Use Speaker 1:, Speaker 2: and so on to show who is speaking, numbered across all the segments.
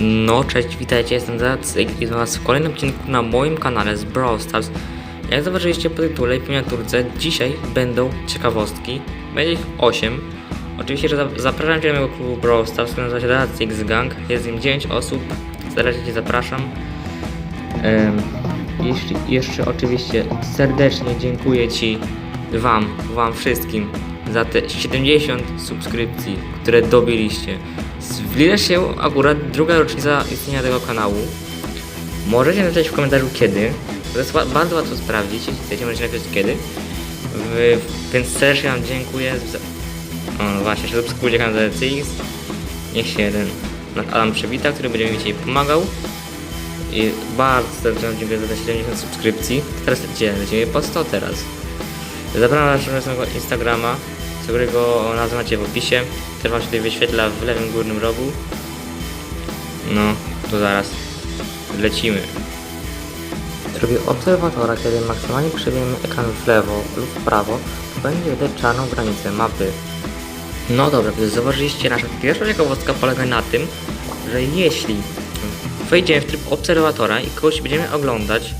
Speaker 1: No, cześć, witajcie, jestem Zacek i do Was w kolejnym odcinku na moim kanale z Brawl Stars. Jak zauważyliście po tytule i miniaturce, dzisiaj będą ciekawostki, będzie ich 8. Oczywiście, że za- zapraszam Cię do mojego klubu Brawl Stars, który nazywa się Zacek Gang, jest w nim 9 osób, serdecznie Cię zapraszam. Jeśli, jeszcze oczywiście serdecznie dziękuję Ci, Wam, Wam wszystkim za te 70 subskrypcji, które dobiliście. Zbliża się akurat druga rocznica istnienia tego kanału. Możecie napisać w komentarzu kiedy. To jest bardzo łatwo sprawdzić, jeśli chcecie, możecie napisać kiedy. W, więc serdecznie Wam dziękuję. O, no właśnie, że subskrybujcie kanał ZCX. Niech się nasz Adam przywita, który będzie mi dzisiaj pomagał. I bardzo serdecznie Wam dziękuję za te 70 subskrypcji. Teraz lecimy, lecimy po 100 teraz. Zapraszam na naszego Instagrama, którego nazwę macie w opisie. Też Wam się tutaj wyświetla w lewym górnym rogu. No, to zaraz lecimy. Zrobię obserwatora, kiedy maksymalnie przebiegniemy ekran w lewo lub w prawo, to będzie widać czarną granicę mapy. No dobra, więc zauważyliście, nasza pierwsza ciekawostka polega na tym, że jeśli wejdziemy w tryb obserwatora i kogoś będziemy oglądać,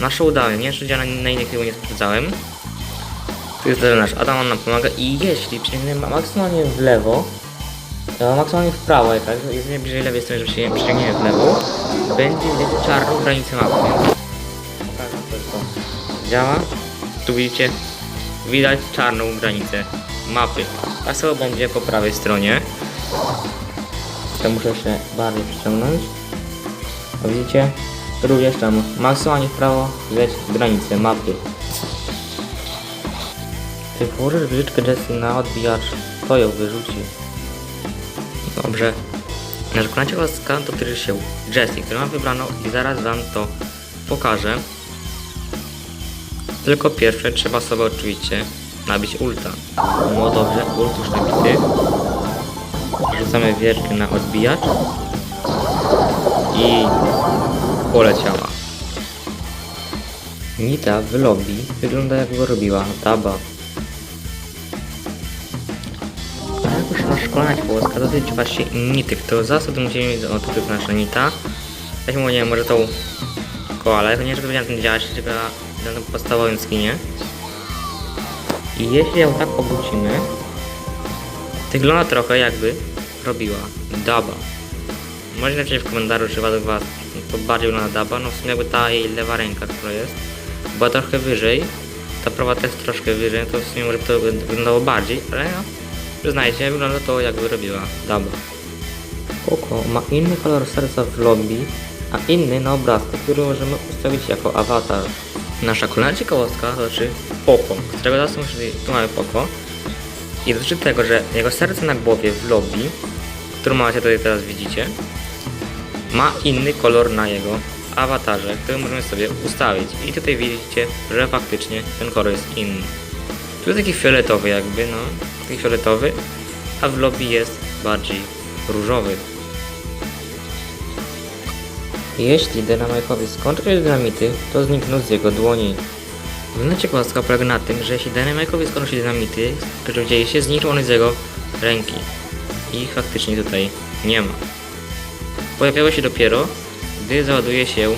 Speaker 1: nasze udane, nie że ja na, na innych tego nie sprawdzałem, tu jest nasz Adam, on nam pomaga i jeśli przeciągniemy maksymalnie w lewo, a maksymalnie w prawo jakaś, jest nie bliżej lewej strony, żeby się przeciągniemy w lewo, będzie widać czarną granicę mapy. Pokażę to, to działa. Tu widzicie, widać czarną granicę mapy. A co będzie po prawej stronie. To muszę jeszcze bardziej przyciągnąć. A widzicie? Również tam maksymalnie w prawo widać granicę mapy. Ty włożysz wieżyczkę Jessie na odbijacz, to ją wyrzuci. Dobrze. Na kolejna ciekawostka dotyczy się Jessie, którą mam wybraną i zaraz wam to pokażę. Tylko pierwsze trzeba sobie oczywiście nabić ulta. No dobrze, ult już nabity. Rzucamy wieżkę na odbijacz. I poleciała. Nita w lobby wygląda jak go robiła Daba. Jak już na szkolenia Polska dosyć właśnie nitek, to zasad musimy mieć o tutaj nasza nita. Weźmy, nie może tą koalę, to nie, będzie na tym działać, tylko na tym podstawowym skinie. I jeśli ją tak obrócimy, wygląda trochę jakby robiła daba. Możecie napisać w komentarzu, czy według was to bardziej wygląda daba, no w sumie jakby ta jej lewa ręka, która jest, była trochę wyżej, ta prawa też troszkę wyżej, no to w sumie może to wyglądało bardziej, ale no, przyznajcie, wygląda to jakby robiła daba. Oko ma inny kolor serca w lobby, a inny na obrazku, który możemy ustawić jako awatar. Nasza kolejna ciekawostka dotyczy Poco, którego zaraz muszę, tu mamy Poco i dotyczy tego, że jego serce na głowie w lobby, którą macie tutaj teraz widzicie, ma inny kolor na jego awatarze, który możemy sobie ustawić. I tutaj widzicie, że faktycznie ten kolor jest inny. Jest taki fioletowy jakby, no, taki fioletowy, a w lobby jest bardziej różowy. Jeśli dynamajkowi skończy się dynamity, to znikną z jego dłoni. Główna ciekawostka polega na tym, że jeśli dynamajkowi skończą się dynamity, które się, zniszczą one z jego ręki. I faktycznie tutaj nie ma. Pojawiały się dopiero, gdy załaduje się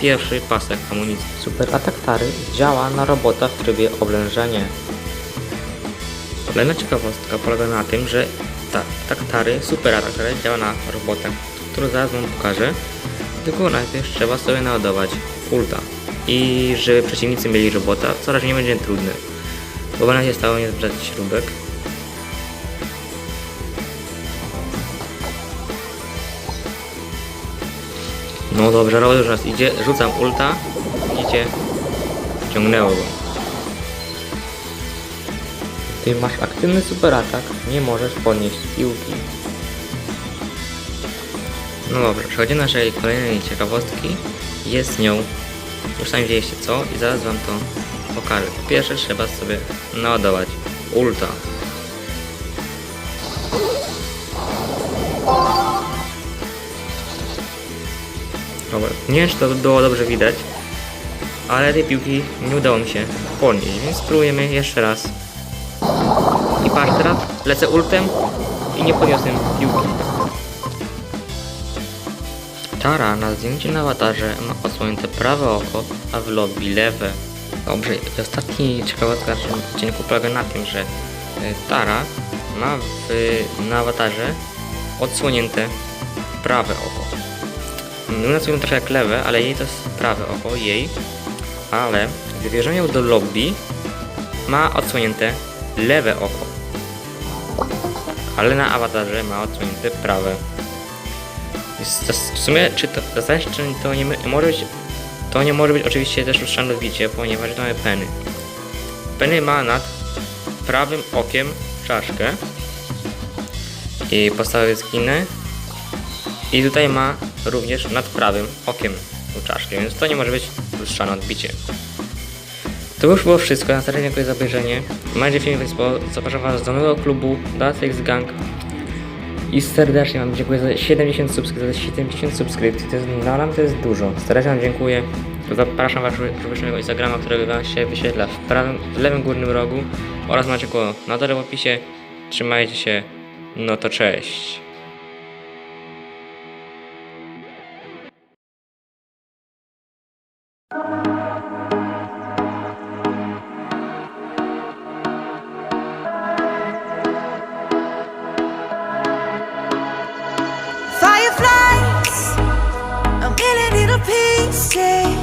Speaker 1: pierwszy pasek amunicji. Super atak Tary działa na robota w trybie oblężenia. Kolejna ciekawostka polega na tym, że ta, tak Tary, super atak Tary działa na robotach, który zaraz wam pokażę. Tylko najpierw trzeba sobie naładować ulta. I żeby przeciwnicy mieli robota, co raczej nie będzie trudne. Bo na się stało nie zbrzać śrubek. No dobrze, robot już raz idzie, rzucam ulta. Widzicie? Ciągnęło go. Ty masz aktywny super atak, nie możesz podnieść piłki. No dobrze, przechodzimy do naszej kolejnej ciekawostki. Jest nią, już sami widzieliście co i zaraz wam to pokażę. Po pierwsze trzeba sobie naładować ulta. Dobra, nie wiem czy to było dobrze widać, ale tej piłki nie udało mi się podnieść, więc spróbujemy jeszcze raz. Lecę ultem i nie podniosłem piłki. Tara na zdjęciu na awatarze ma odsłonięte prawe oko, a w lobby lewe. Dobrze, ostatni ciekawostka w tym odcinku polega na tym, że y, Tara ma w, na awatarze odsłonięte prawe oko. My nas trochę jak lewe, ale jej to jest prawe oko, jej. Ale gdy bierzemy ją do lobby, ma odsłonięte lewe oko. Ale na awatarze ma odsłonięte prawe. W sumie, czy to, zastanawiam to nie może być, to nie może być oczywiście też uszanowicie, ponieważ mamy Penny. Penny ma nad prawym okiem czaszkę i postawię skinę i tutaj ma również nad prawym okiem czaszkę, więc to nie może być lustrzane odbicie. To już było wszystko, na serio dziękuję za obejrzenie. Mam nadzieję, że. Zapraszam Was do nowego klubu Datex Gang. I serdecznie Wam dziękuję za 70 subskrypcji, za 70 subskrypcji, to jest, dla mnie to jest dużo. Serdecznie Wam dziękuję. Zapraszam Was również na mojego Instagrama, którego Wam się wyświetla w, prawym, w lewym górnym rogu oraz macie go na dole w opisie. Trzymajcie się, no to cześć.
Speaker 2: say.